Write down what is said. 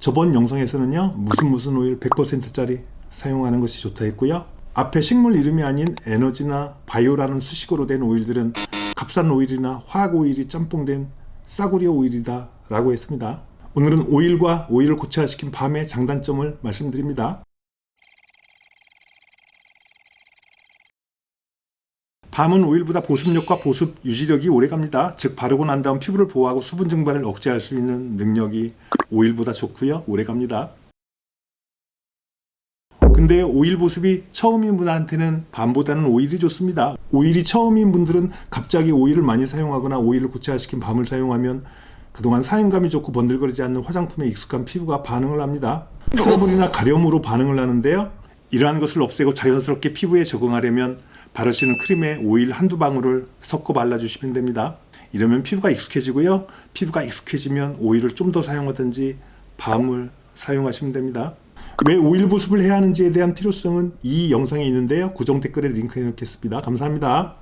저번 영상에서는요 무슨 무슨 오일 100%짜리 사용하는 것이 좋다 했고요. 앞에 식물 이름이 아닌 에너지나 바이오라는 수식어로 된 오일들은 값싼 오일이나 화학 오일이 짬뽕된 싸구려 오일이다 라고 했습니다. 오늘은 오일과 오일을 고체화시킨 밤의 장단점을 말씀드립니다. 밤은 오일보다 보습력과 보습 유지력이 오래갑니다. 즉 바르고 난 다음 피부를 보호하고 수분 증발을 억제할 수 있는 능력이 오일보다 좋고요. 오래갑니다. 근데 오일 보습이 처음인 분한테는 밤보다는 오일이 좋습니다. 오일이 처음인 분들은 갑자기 오일을 많이 사용하거나 오일을 고체화시킨 밤을 사용하면 그동안 사용감이 좋고 번들거리지 않는 화장품에 익숙한 피부가 반응을 합니다. 트러블이나 가려움으로 반응을 하는데요. 이러한 것을 없애고 자연스럽게 피부에 적응하려면 바르시는 크림에 오일 한두 방울을 섞어 발라주시면 됩니다. 이러면 피부가 익숙해지고요. 피부가 익숙해지면 오일을 좀 더 사용하든지 밤을 사용하시면 됩니다. 왜 오일 보습을 해야 하는지에 대한 필요성은 이 영상에 있는데요. 고정 댓글에 링크해 놓겠습니다. 감사합니다.